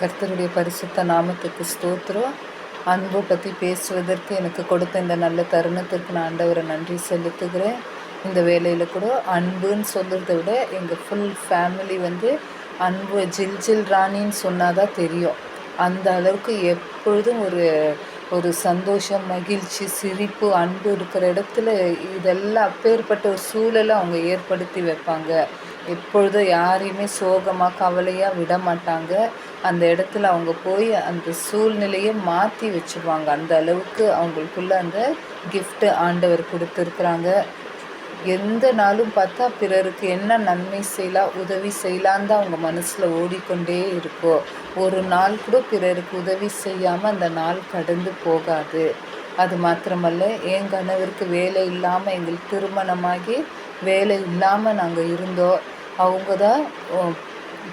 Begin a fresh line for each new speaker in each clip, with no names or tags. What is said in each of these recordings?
கர்த்தருடைய பரிசுத்த நாமத்துக்கு ஸ்தோத்திரம். அன்பு பற்றி பேசுவதற்கு எனக்கு கொடுத்த இந்த நல்ல தருணத்திற்கு நான் ஆண்டவரை நன்றி செலுத்துகிறேன். இந்த வேலையில் கூட அன்புன்னு சொல்கிறத விட எங்கள் ஃபுல் ஃபேமிலி வந்து அன்பு ஜில் ஜில் ராணின்னு சொன்னால் தான் தெரியும். அந்த அளவுக்கு எப்பொழுதும் ஒரு ஒரு சந்தோஷம் மகிழ்ச்சி சிரிப்பு அன்பு இருக்கிற இடத்துல இதெல்லாம் அப்பேற்பட்ட ஒரு சூழலை அவங்க ஏற்படுத்தி வைப்பாங்க. எப்பொழுதும் யாரையுமே சோகமாக கவலையாக விட மாட்டாங்க அந்த இடத்துல அவங்க போய் அந்த சூழ்நிலையை மாற்றி வச்சுருவாங்க. அந்த அளவுக்கு அவங்களுக்குள்ள அந்த கிஃப்ட்டு ஆண்டவர் கொடுத்துருக்குறாங்க. எந்த நாளும் பார்த்தா பிறருக்கு என்ன நன்மை செய்யலாம் உதவி செய்யலான்னு தான் அவங்க மனசில் ஓடிக்கொண்டே இருக்கோ. ஒரு நாள் கூட பிறருக்கு உதவி செய்யாமல் அந்த நாள் கடந்து போகாது. அது மாத்திரமல்ல என் கணவருக்கு வேலை இல்லாமல் எங்களுக்கு திருமணமாகி வேலை இல்லாமல் நாங்கள் இருந்தோம். அவங்க தான்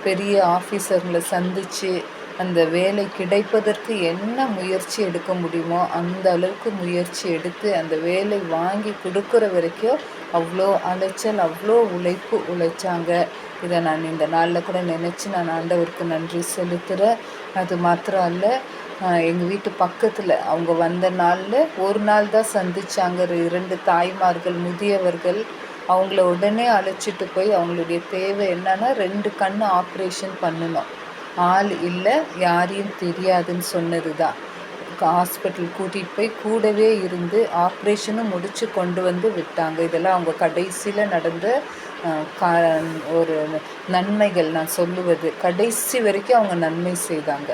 பெரிய ஆஃபீஸர்களை சந்தித்து அந்த வேலை கிடைப்பதற்கு என்ன முயற்சி எடுக்க முடியுமோ அந்த அளவுக்கு முயற்சி எடுத்து அந்த வேலை வாங்கி கொடுக்குற வரைக்கும் அவ்வளோ அலைச்சல் அவ்வளோ உழைப்பு உழைச்சாங்க. இதை நான் இந்த நாளில் கூட நினச்சி நான் ஆண்டவருக்கு நன்றி செலுத்துகிறேன் அது மாத்திரம் அல்ல எங்கள் வீட்டு பக்கத்தில் அவங்க வந்த நாளில் ஒரு நாள் தான் சந்தித்தாங்க இரண்டு தாய்மார்கள் முதியவர்கள் அவங்கள உடனே அழைச்சிட்டு போய் அவங்களுடைய தேவை என்னன்னா ரெண்டு கண் ஆப்ரேஷன் பண்ணணும். ஆள் இல்லை யாரையும் தெரியாதுன்னு சொன்னது தான் ஹாஸ்பிட்டல் கூட்டிகிட்டு போய் கூடவே இருந்து ஆப்ரேஷனும் முடித்து கொண்டு வந்து விட்டாங்க. இதெல்லாம் அவங்க கடைசியில் நடந்த கா ஒரு நன்மைகள் நான் சொல்லுவது. கடைசி வரைக்கும் அவங்க நன்மை செய்தாங்க.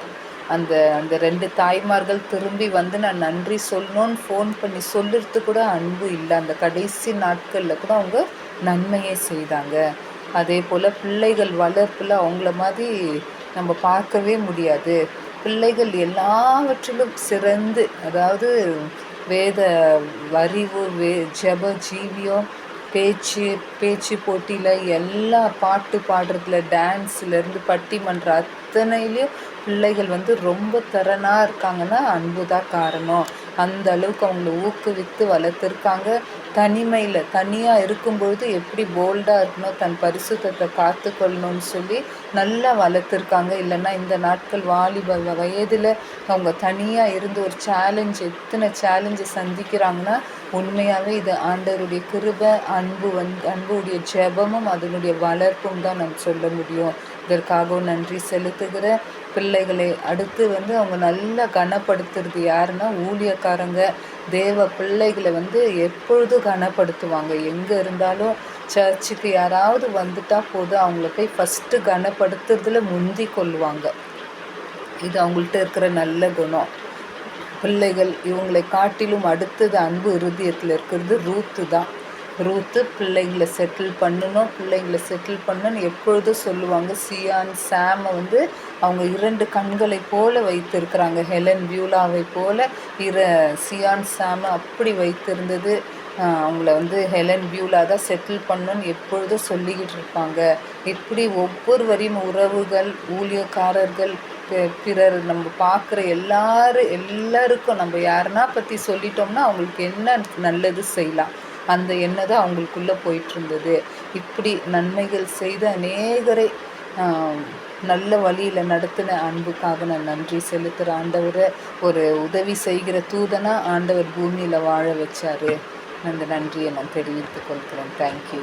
அந்த அந்த ரெண்டு தாய்மார்கள் திரும்பி வந்து நான் நன்றி சொல்லணும்னு ஃபோன் பண்ணி சொல்லுறது கூட அன்பு இல்லை. அந்த கடைசி நாட்களில் கூட அவங்க நன்மையே செய்தாங்க. அதே போல் பிள்ளைகள் வளர்ப்பில் அவங்கள மாதிரி நம்ம பார்க்கவே முடியாது. பிள்ளைகள் எல்லாவற்றிலும் சிறந்து அதாவது வேத வரிவு வே ஜப ஜீவியம் பேச்சு பேச்சு போட்டியில் எல்லா பாட்டு பாடுறதுல டான்ஸ்லேருந்து பட்டிமன்ற அத்தனையிலையும் பிள்ளைகள் வந்து ரொம்ப திறனாக இருக்காங்கன்னா அன்பு தான் காரணம். அந்த அளவுக்கு அவங்கள ஊக்குவித்து வளர்த்துருக்காங்க. தனிமையில் தனியாக இருக்கும்பொழுது எப்படி போல்டாக இருக்கணும் தன் பரிசுத்தத்தை காத்துக்கொள்ளணும்னு சொல்லி நல்லா வளர்த்துருக்காங்க. இல்லைன்னா இந்த நாட்கள் வாலிப வயதில் அவங்க தனியாக இருந்து ஒரு சேலஞ்ச் எத்தனை சேலஞ்சை சந்திக்கிறாங்கன்னா உண்மையாகவே இது ஆண்டவருடைய கிருபை அன்பு வந்து அன்புடைய ஜெபமும் அதனுடைய வளர்ப்பும் தான் நம்ம சொல்ல முடியும். இதற்காகவும் நன்றி செலுத்துகிற பிள்ளைகளை அடுத்து வந்து அவங்க நல்லா கனப்படுத்துறது யாருன்னா ஊழியக்காரங்க. தேவ பிள்ளைகளை வந்து எப்பொழுதும் கனப்படுத்துவாங்க. எங்கே இருந்தாலும் சர்ச்சுக்கு யாராவது வந்துட்டால் போதும் அவங்கள போய் ஃபஸ்ட்டு கனப்படுத்துறதுல முந்தி கொள்ளுவாங்க. இது அவங்கள்ட்ட இருக்கிற நல்ல குணம். பிள்ளைகள் இவங்களை காட்டிலும் அடுத்தது அன்பு இருதயத்தில் இருக்கிறது ரூத்து தான். ரூத்து பிள்ளைங்களை செட்டில் பண்ணணும் பிள்ளைங்களை செட்டில் பண்ணணும்னு எப்பொழுதும் சொல்லுவாங்க. சியான் சாமை வந்து அவங்க இரண்டு கண்களை போல வைத்திருக்கிறாங்க. ஹெலன் வியூலாவை போல இர சியான் சாமை அப்படி வைத்திருந்தது. அவங்கள வந்து ஹெலன் வியூலா தான் செட்டில் பண்ணணும்னு எப்பொழுதும் சொல்லிக்கிட்டு இருப்பாங்க. இப்படி ஒவ்வொருவரையும் உறவுகள் ஊழியக்காரர்கள் பிறர் நம்ம பார்க்குற எல்லாரும் எல்லாருக்கும் நம்ம யாருன்னா பற்றி சொல்லிட்டோம்னா அவங்களுக்கு என்ன நல்லது செய்யலாம். அந்த எண்ணம் தான் அவங்களுக்குள்ளே போயிட்டுருந்தது. இப்படி நன்மைகள் செய்த அநேகரை நல்ல வழியில் நடத்தின அன்புக்காக நான் நன்றி செலுத்துகிற ஆண்டவரை. ஒரு உதவி செய்கிற தூதனாக ஆண்டவர் பூமியில் வாழ வச்சார். அந்த நன்றியை நான் தெரிவித்துக் கொள்கிறேன். தேங்க்யூ